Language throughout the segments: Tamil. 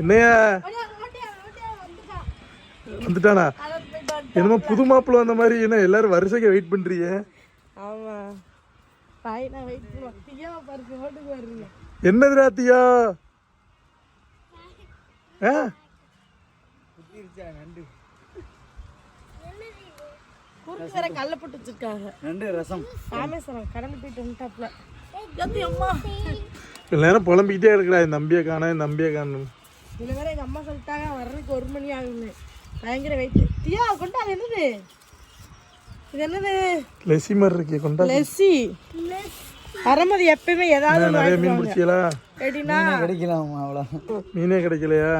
என்னையா? வந்துட்டானா? என்னமோ புது மாப்பிள்ள வந்த மாதிரி என்ன எல்லாரும் வருஷக்கு வெயிட் பண்றீங்க? ஆமா. பையனா வெயிட் பண்ணுவோம் தியா பாருங்க ஓட்டுக்கு வருங்க என்னதுடா தியா? ஆ? குறுக்கு வேற கல்ல போட்டு வச்சிருக்காங்க. நண்டு ரசம். ராமேஸ்வரம் கடந்து போயிட்டு வந்துட்டாப்ல நேரம் புலம்பிக்கிட்டே இருக்கடா என் நம்பியை காண என் நம்பியை காணும். இதுல வேற எங்க அம்மா சொல்லிட்டாங்க வர்றதுக்கு ஒரு மணி ஆகும்னு. பயங்கர வெயிட் தியா கொண்டா அது என்னது? இது என்னது? லெசி மாதிரி இருக்கே கொண்டா லெஸ்ஸி வரும்போது எப்பயுமே ஏதாவது நிறைய மீன். பிடிச்சியலா? எப்படின்னா கிடைக்கலாம் அவ்வளோ மீனே கிடைக்கலையா?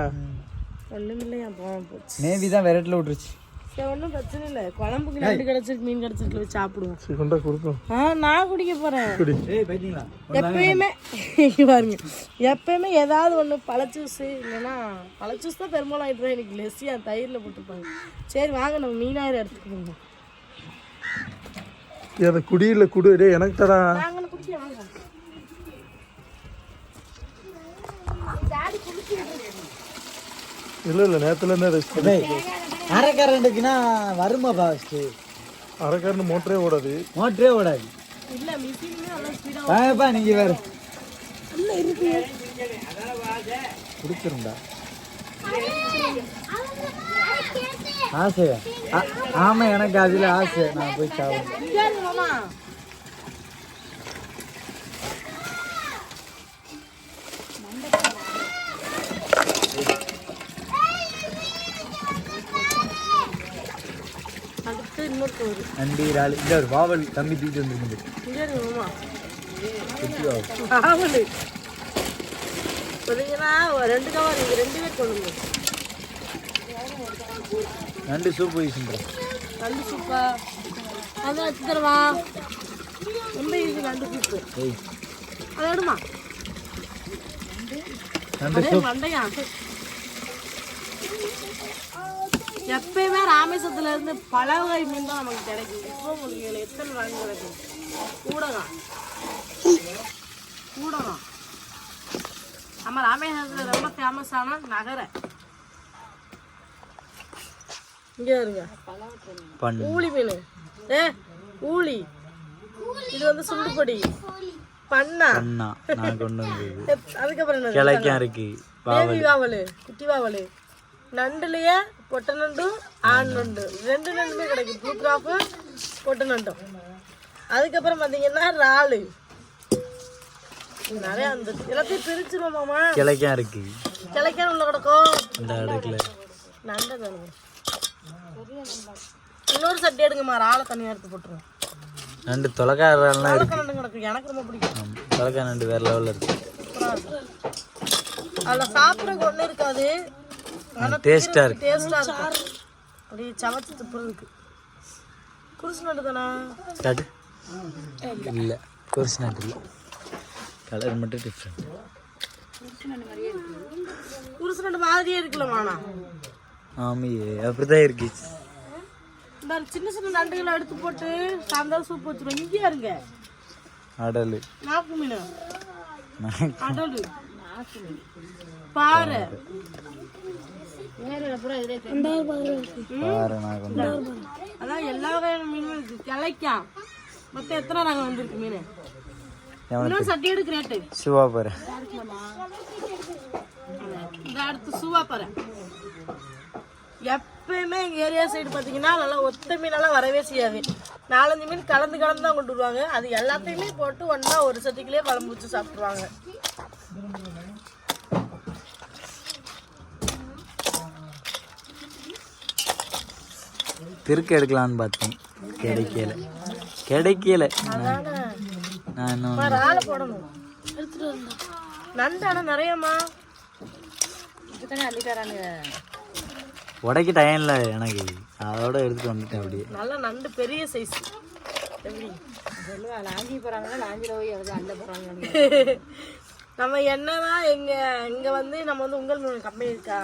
ஒண்ணும் இல்லையா போச்சு. நேவி தான் விரட்டில் விட்டுருச்சு. சரி ஒன்றும் பிரச்சனை இல்லை. குழம்புக்கு நண்டு கிடச்சிருக்கு மீன் கிடச்சிருக்கு சாப்பிடுவோம். கொண்டா கொடுக்கும் ஆ நான் குடிக்க போறேன். குடி. ஏய் பைத்தீங்களா எப்பயுமே பாருங்க. எப்பயுமே ஏதாவது ஒன்று பழ ஜூஸ் இல்லைன்னா பழ ஜூஸ் தான் பெரும்பாலும் ஆகிட்டு எனக்கு லெஸ்ஸி அந்த தயிரில் போட்டுருப்பாங்க சரி வாங்க நம்ம மீனாயிரம் எடுத்துக்கோங்க அதை குடியில குடு. டேய் எனக்கு வாங்க. இல்ல இல்ல நேத்துல இருந்தே ரெஸ்ட் அரைக்கரண்டுக்குன்னா வருமா ஃபஸ்ட்டு அரைக்காரன்னு மோட்டரே ஓடாது. மோட்டரே ஓடாது. இல்லை மிஷினுமே நல்லா ஸ்பீடாக வாங்கப்பா நீங்கள் வேறு. இல்லை இருக்கு. குடிச்சிருந்தா. ஆசையா? ஆ- ஆமா எனக்கு அதுல ஆசை. நான் போய் சாப்பிடுவேன் அடுத்து இன்னொரு இறால். இந்த ஒரு வாவல். தம்பி தூக்கிட்டு வந்துருக்குது. வாவல். ஒரு ரெண்டு கவர் நீங்கள் ரெண்டு பேர் நண்டு சூப் வயசுன்றேன் நண்டு சூப்பா? அதான் வச்சு தருவா ரொம்ப ஈஸி நண்டு சூப்பு. அதை விடுமா நண்டு மண்டையா? எப்பயுமே ராமேஸ்வரத்துல இருந்து பல வகை மீன் தான் நமக்கு கிடைக்கும் இப்போ உங்களுக்கு இதுல எத்தனை வாங்கி கிடைக்கும் ஊடகம் ஊடகம் நம்ம ராமேஸ்வரத்துல ரொம்ப ஃபேமஸான நகரை. இங்க இருங்க. ஊளி மீன். ஏ ஊளி. இது வந்து சுண்டுப்பொடி பண்ணா? அதுக்கப்புறம் இருக்கு வாவலு குட்டி வாவலு. நண்டுலயே பொட்டை நண்டும் ஆண் நண்டு ரெண்டு நண்டுமே கிடைக்கும். ப்ளூ கிராஃபு பொட்டை நண்டும் அதுக்கப்புறம் பார்த்தீங்கன்னா இறாலு. நிறைய அந்த எல்லாத்தையும் பிரிச்சிருவோம் மாமா. கிளைக்கம் இருக்கு. கிளைக்கான உள்ள கிடக்கும் இந்த அடுக்குல. நண்டை தானுங்க இன்னொரு சட்டி எடுங்கம்மா. இறாலை தனியாக எடுத்து போட்டுருவோம். நண்டு தொலைக்காரெல்லாம் இருக்கு. நண்டு கிடக்கும் எனக்கு ரொம்ப பிடிக்கும். தொலைக்கா நண்டு வேற லெவலில் இருக்கு. அதுல சாப்பிட்றதுக்கு ஒன்றும் இருக்காது. டேஸ்டா இருக்கு. டேஸ்டா இருக்கும் அப்படியே சமைச்சு துப்புறதுக்கு குருசு நண்டு தானே? காட்டு. இல்லை கோர்ஸ் நண்டு இல்லை. கலர் மட்டும் டிஃப்ரெண்ட் குருசு நண்டு மாதிரியே இருக்குல்ல மானா? ஆமையே அப்படிதான் இருக்கு. இந்த சின்ன சின்ன நண்டுகளை எடுத்து போட்டு சாயந்தரம் சூப் வச்சிருவோம். இங்கே இருங்க? அடல். நாக்கு மீன் அடலு. பாரு. அதான் எல்லா வகையான மீனும் இருக்கு. கிளைக்காம். மொத்தம் எத்தனை ரகம் வந்திருக்கு மீன்? இன்னொரு சட்டி எடுக்கு ரேட்டு சிவா பாரு. இந்த அடுத்து சூவா பாரு. எப்பயுமே எங்கள் ஏரியா சைடு பார்த்தீங்கன்னா நல்லா ஒத்த மீனெல்லாம் வரவே செய்யாது. நாலஞ்சு மீன் கலந்து கலந்து தான் கொண்டு வருவாங்க. அது எல்லாத்தையுமே போட்டு ஒன்றா ஒரு சட்டிக்குள்ளேயே குழம்பு வச்சு சாப்பிட்ருவாங்க திருக்க எடுக்கலான்னு பார்த்தேன். கிடைக்கல. கிடைக்கல. அதானே. நான் இன்னும் போடணும். ஆனால் நிறையம்மா. உடைக்க டைம் இல்லை எனக்கு. அதோட எடுத்துட்டு வந்துட்டேன் அப்படியே. நல்ல நண்டு பெரிய சைஸ் எப்படி? லாஞ்சி போகிறாங்கன்னா லாஞ்சியில் போய் எவ்வளோ அள்ள போகிறாங்க நம்ம என்னதான் எங்க இங்க வந்து நம்ம வந்து உங்கள் மீன் கம்பெனி இருக்கா?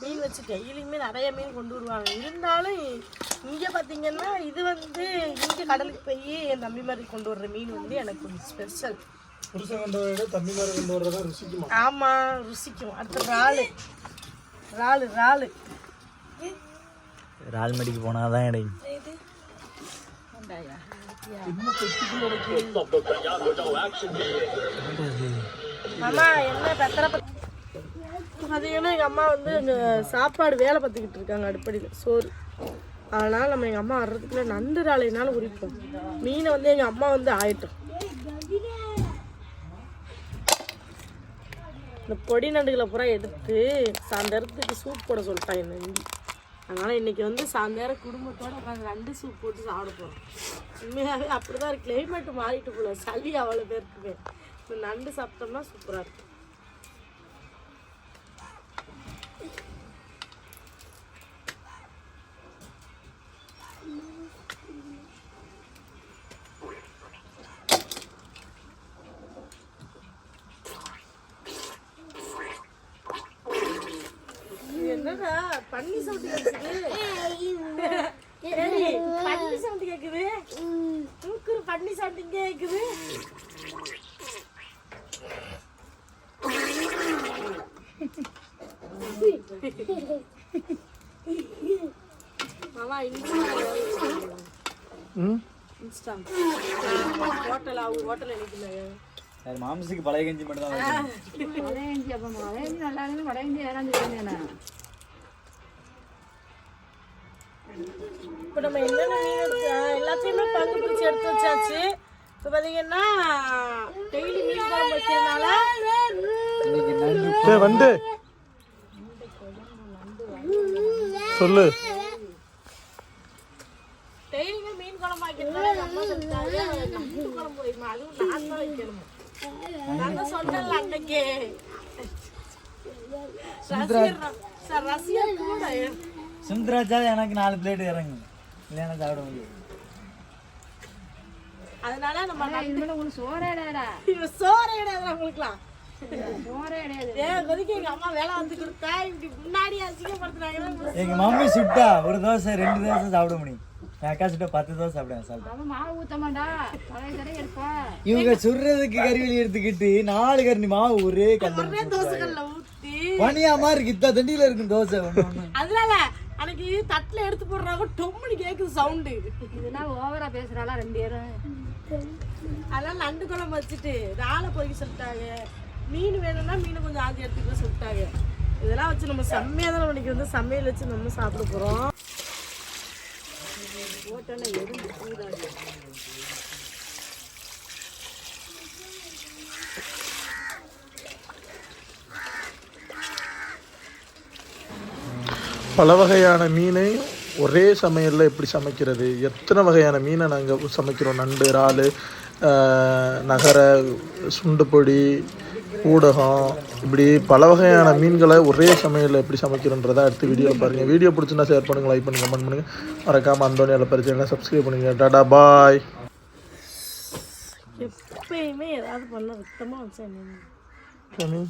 மீன் வச்சு டெய்லியுமே நிறைய மீன் கொண்டு வருவாங்க. இருந்தாலும் இங்க பாத்தீங்கன்னா இது வந்து இங்க கடலுக்கு போய் என் தம்பி மாதிரி கொண்டு வர்ற மீன் வந்து எனக்கு கொஞ்சம் ஸ்பெஷல் புருஷன் கொண்டு வர தம்பி மாதிரி கொண்டு வர்றதா ருசிக்குமா ஆமா ருசிக்கும். அடுத்த நாள் இறாலு இறாலு. ரால்மடிக்கு போனாதான் கிடைக்கும் அம்மா என்ன பெத்தரை பார்த்தீங்கன்னா எங்கள் அம்மா வந்து அங்கே சாப்பாடு வேலை பார்த்துக்கிட்டு இருக்காங்க அடுப்படியில். சோறு. அதனால் நம்ம எங்கள் அம்மா வர்றதுக்குள்ள நண்டு ராலைனாலும் உரிப்போம். மீனை வந்து எங்கள் அம்மா வந்து ஆயிட்டோம். இந்த பொடி நண்டுகளை பூரா எடுத்து சாயந்தரத்துக்கு சூப் போட சொல்லிட்டாங்க இந்த அதனால் இன்னைக்கு வந்து சாயந்தரம் குடும்பத்தோட உட்காந்து நண்டு சூப் போட்டு சாப்பிட போகிறோம் உண்மையாகவே அப்படி தான் கிளைமேட் மாறிட்டு போல. சளி அவ்வளோ பேருக்குமே இந்த நண்டு சாப்பிட்டோம்னா சூப்பராக இருக்கும் இது பன்னி சவுண்ட் கேக்குது. பன்னி சவுண்ட் கேக்குது. தூக்குற பன்னி சவுண்ட் கேக்குது. மாமா இன்ஸ்டா. ஹோட்டல் அவங்க நிற்கிறாங்க அது மாம்சுக்கு பழைய கஞ்சி மட்டும் தான் வைக்கணும். வடையஞ்சி அப்போ வடையஞ்சி நல்லா இருந்து ஏறாந்து சொல்லுங்க இப்போ நம்ம என்னென்ன மீன் எல்லாத்தையுமே பங்கு பிடிச்சி எடுத்து வச்சாச்சு. இப்போ பார்த்தீங்கன்னா டெய்லி மீன் குழம்பு வைக்கிறதுனால வந்து. சொல்லு. டெய்லியுமே மீன் குழம்பு வைக்கிறதுனால எங்க அம்மா சொல்லிட்டாங்க நண்டு குழம்பு வைமா அதுவும் நான் தான் வைக்கணும். நான் தான் சொன்னேன்ல அன்னைக்கு. ரசிகர் சார் ரசிகர் கூட. சுந்தராஜா எனக்கு நாலு பிளேட் இறங்கும் இல்லைன்னா சாப்பிட முடியும் அதனால நம்ம இனிமேல் உங்களுக்கு சோறே இடையாடா. இவன் சோறு ஏன் எங்க அம்மா வேலை வந்து கொடுத்தா இப்படி முன்னாடி அசிங்கப்படுத்துனாங்கன்னா எங்க மம்மி சுட்டா ஒரு தோசை ரெண்டு தோசை சாப்பிட முடியும். என் அக்கா சுட்டா பத்து தோசை சாப்பிடுவேன் சாப்பிட்டேன் அவன் மாவு ஊத்த மாட்டா பழைய தடவை எடுப்பா. இவங்க சுடுறதுக்கு கறிவெளி எடுத்துக்கிட்டு நாலு கரண்டி மாவு ஒரே கல்லு ஒரே தோசைகள்ல ஊத்தி. பனியாமா இருக்கு இத்த தண்டியில இருக்கும் தோசை அதனால அன்னைக்கு தட்டுல எடுத்து போடுறாங்க டொம்முன்னு கேக்குது சவுண்டு இதுனா ஓவரா பேசுறாளா ரெண்டு பேரும்? அதனால நண்டு குழம்பு வச்சுட்டு இறாலை பொறிக்க சொல்லிட்டாங்க. மீன் வேணும்னா மீன் கொஞ்சம் ஆதி எடுத்துக்க சொல்லிட்டாங்க. இதெல்லாம் வச்சு நம்ம செம்மையாக தான் இன்னைக்கு வந்து சமையல் வச்சு நம்ம சாப்பிட போகிறோம் பல வகையான மீனை ஒரே சமையலில் எப்படி சமைக்கிறது? எத்தனை வகையான மீனை நாங்கள் சமைக்கிறோம்? நண்டு இறால் நகர சுண்டு பொடி ஊடகம் இப்படி பல வகையான மீன்களை ஒரே சமையலில் எப்படி சமைக்கிறோன்றதை அடுத்து வீடியோவில் பாருங்கள் வீடியோ பிடிச்சினா ஷேர் பண்ணுங்கள் லைக் பண்ணுங்கள் கமெண்ட் பண்ணுங்கள் மறக்காமல் அந்தோனியாவில் பரிச்சைனா சப்ஸ்கிரைப் பண்ணுங்கள் டாடா பாய் எப்பயுமே ஏதாவது பண்ண சுத்தமாக வச்சேன்